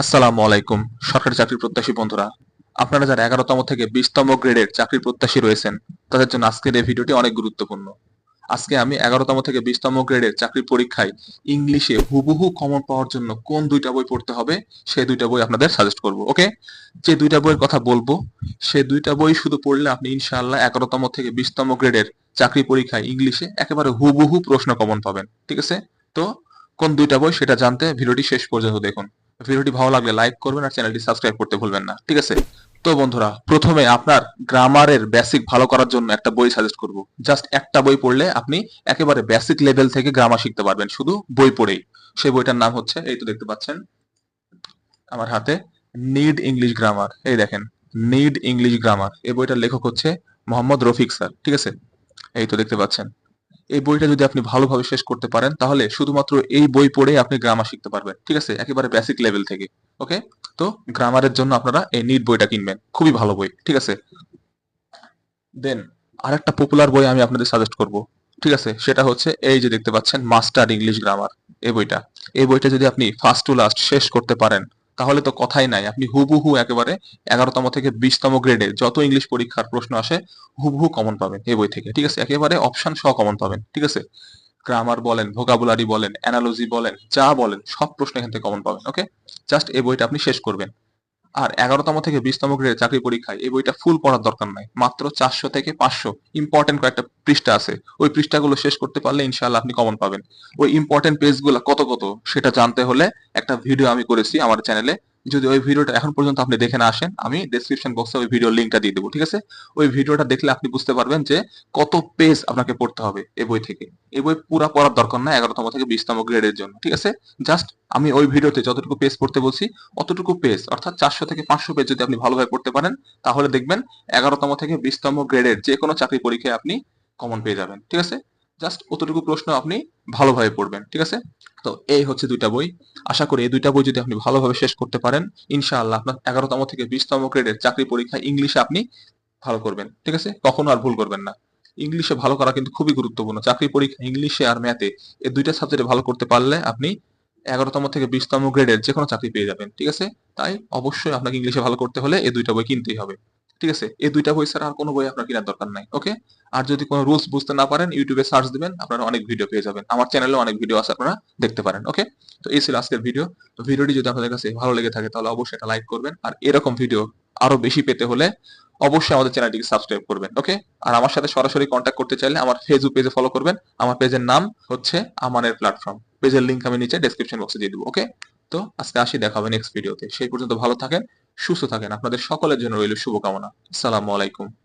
আসসালামু আলাইকুম, সরকারি চাকরি প্রত্যাশী বন্ধুরা। আপনারা যারা এগারোতম থেকে বিশতম গ্রেডের চাকরি প্রত্যাশী রয়েছেন, তাদের জন্য আজকের এই ভিডিওটি অনেক গুরুত্বপূর্ণ। আজকে আমি এগারোতম থেকে বিশতম গ্রেডের চাকরির পরীক্ষায় ইংলিশে হুবহু কমন পাওয়ার জন্য কোন দুইটা বই পড়তে হবে সেই দুইটা বই আপনাদের সাজেস্ট করব ওকে যে দুইটা বইয়ের কথা বলব, সে দুইটা বই শুধু পড়লে আপনি ইনশাআল্লাহ এগারোতম থেকে বিশতম গ্রেডের চাকরি পরীক্ষায় ইংলিশে একেবারে হুবহু প্রশ্ন কমন পাবেন, ঠিক আছে? তো কোন দুইটা বই সেটা জানতে ভিডিওটি শেষ পর্যন্ত দেখুন। ভিডিওটি ভালো লাগলে লাইক করবেন আর চ্যানেলটি সাবস্ক্রাইব করতে ভুলবেন না। ঠিক আছে? তো বন্ধুরা, প্রথমে আপনার গ্রামারের বেসিক ভালো করার জন্য একটা বই সাজেস্ট করব। জাস্ট একটা বই পড়লে আপনি একেবারে বেসিক লেভেল থেকে গ্রামার শিখতে পারবেন, শুধু বই পড়েই। সেই বইটার নাম হচ্ছে, এই তো দেখতে পাচ্ছেন, আমার হাতে নিড ইংলিশ গ্রামার এই দেখেন নিড ইংলিশ গ্রামার এই বইটার লেখক হচ্ছে মোহাম্মদ রফিক স্যার। ঠিক আছে? এই তো দেখতে পাচ্ছেন। এই বইটা যদি আপনি ভালোভাবে শেষ করতে পারেন, তাহলে শুধুমাত্র এই বই পড়ে আপনি গ্রামার শিখতে পারবেন। ঠিক আছে? একেবারে বেসিক লেভেল থেকে। ওকে তো গ্রামারের জন্য আপনারা এই নিট বইটা কিনবেন। খুবই ভালো বই। ঠিক আছে? দেন আর একটা পপুলার বই আমি আপনাদের সাজেস্ট করব। ঠিক আছে? সেটা হচ্ছে এই যে দেখতে পাচ্ছেন মাস্টার ইংলিশ গ্রামার এই বইটা। এই বইটা যদি আপনি ফার্স্ট টু লাস্ট শেষ করতে পারেন তাহলে তো কথাই নাই। আপনি হুবহু একেবারে এগারোতম থেকে বিশতম গ্রেডে যত ইংলিশ পরীক্ষার প্রশ্ন আসে, হুবহু কমন পাবেন এই বই থেকে, ঠিক আছে? একেবারে অপশন সহ কমন পাবেন, ঠিক আছে? গ্রামার বলেন ভোকাবুলারি বলেন অ্যানালজি বলেন, যা বলেন, সব প্রশ্ন এখান থেকে কমন পাবেন ওকে জাস্ট এই বইটা আপনি শেষ করবেন। আর এগারোতম থেকে বিশতম গ্রেডের চাকরি পরীক্ষায় এই বইটা ফুল পড়ার দরকার নাই। মাত্র চারশো থেকে পাঁচশো ইম্পর্টেন্ট কয়েকটা পৃষ্ঠা আছে। ওই পৃষ্ঠাগুলো শেষ করতে পারলে ইনশাল্লাহ আপনি কমন পাবেন। ওই ইম্পর্টেন্ট পেজগুলো কত কত সেটা জানতে হলে একটা ভিডিও আমি করেছি আমার চ্যানেলে যদি ওই ভিডিওটা এখন পর্যন্ত আপনি দেখে না আসেন, আমি ডেসক্রিপশন বক্সে ওই ভিডিও লিঙ্কটা দিয়ে দেবো, ঠিক আছে? ওই ভিডিওটা দেখলে আপনি বুঝতে পারবেন যে কত পেজ আপনাকে পড়তে হবে এই বই থেকে। এই বই পুরা পড়ার দরকার না এগারোতম থেকে বিশতম গ্রেডের জন্য, ঠিক আছে? জাস্ট আমি ওই ভিডিওতে যতটুকু পেজ পড়তে বলছি, অতটুকু পেজ অর্থাৎ চারশো থেকে পাঁচশো পেজ যদি আপনি ভালোভাবে পড়তে পারেন, তাহলে দেখবেন এগারোতম থেকে বিশতম গ্রেডের যে কোনো চাকরি পরীক্ষায় আপনি কমন পেয়ে যাবেন, ঠিক আছে? জাস্ট অতটুকু প্রশ্ন আপনি ভালোভাবে পড়বেন, ঠিক আছে? তো এই হচ্ছে দুইটা বই। আশা করি এই দুইটা বই যদি আপনি ভালোভাবে শেষ করতে পারেন, ইনশাআল্লাহ আপনার এগারোতম থেকে বিশতম গ্রেডের চাকরি পরীক্ষা ইংলিশে আপনি ভালো করবেন, ঠিক আছে? কখনো আর ভুল করবেন না। ইংলিশে ভালো করা কিন্তু খুবই গুরুত্বপূর্ণ। চাকরি পরীক্ষা ইংলিশে আর ম্যাথে এই দুইটা সাবজেক্টে ভালো করতে পারলে আপনি এগারোতম থেকে বিশতম গ্রেডের যে কোনো চাকরি পেয়ে যাবেন, ঠিক আছে? তাই অবশ্যই আপনাকে ইংলিশে ভালো করতে হলে এই দুইটা বই কিনতেই হবে। ঠিক আছে? এই দুইটা বই ছাড়া আর কোনো বই আপনার কেনার দরকার নাই ওকে আর যদি কোনো রুলস বুঝতে না পারেন ইউটিউবে সার্চ দিবেন, আপনারা অনেক ভিডিও পেয়ে যাবেন। আমার চ্যানেলে অনেক ভিডিও আছে, আপনারা দেখতে পারেন ওকে তো এই ছিল আজকের ভিডিও তো ভিডিওটি যদি আপনাদের কাছে ভালো লেগে থাকে, তাহলে অবশ্যই একটা লাইক করবেন। আর এরকম ভিডিও আরও বেশি পেতে হলে অবশ্যই আমাদের চ্যানেলটিকে সাবস্ক্রাইব করবেন ওকে আর আমার সাথে সরাসরি কন্ট্যাক্ট করতে চাইলে আমার ফেসবুক পেজে ফলো করবেন। আমার পেজের নাম হচ্ছে আমানের প্ল্যাটফর্ম পেজের লিংক আমি নিচে ডেসক্রিপশন বক্সে দিয়ে দেবো ওকে তো আজকে আসি দেখা হবে নেক্সট ভিডিওতে সেই পর্যন্ত ভালো থাকেন সুস্থ থাকেন। আপনাদের সকলের জন্য রইল শুভকামনা। আসসালামু আলাইকুম।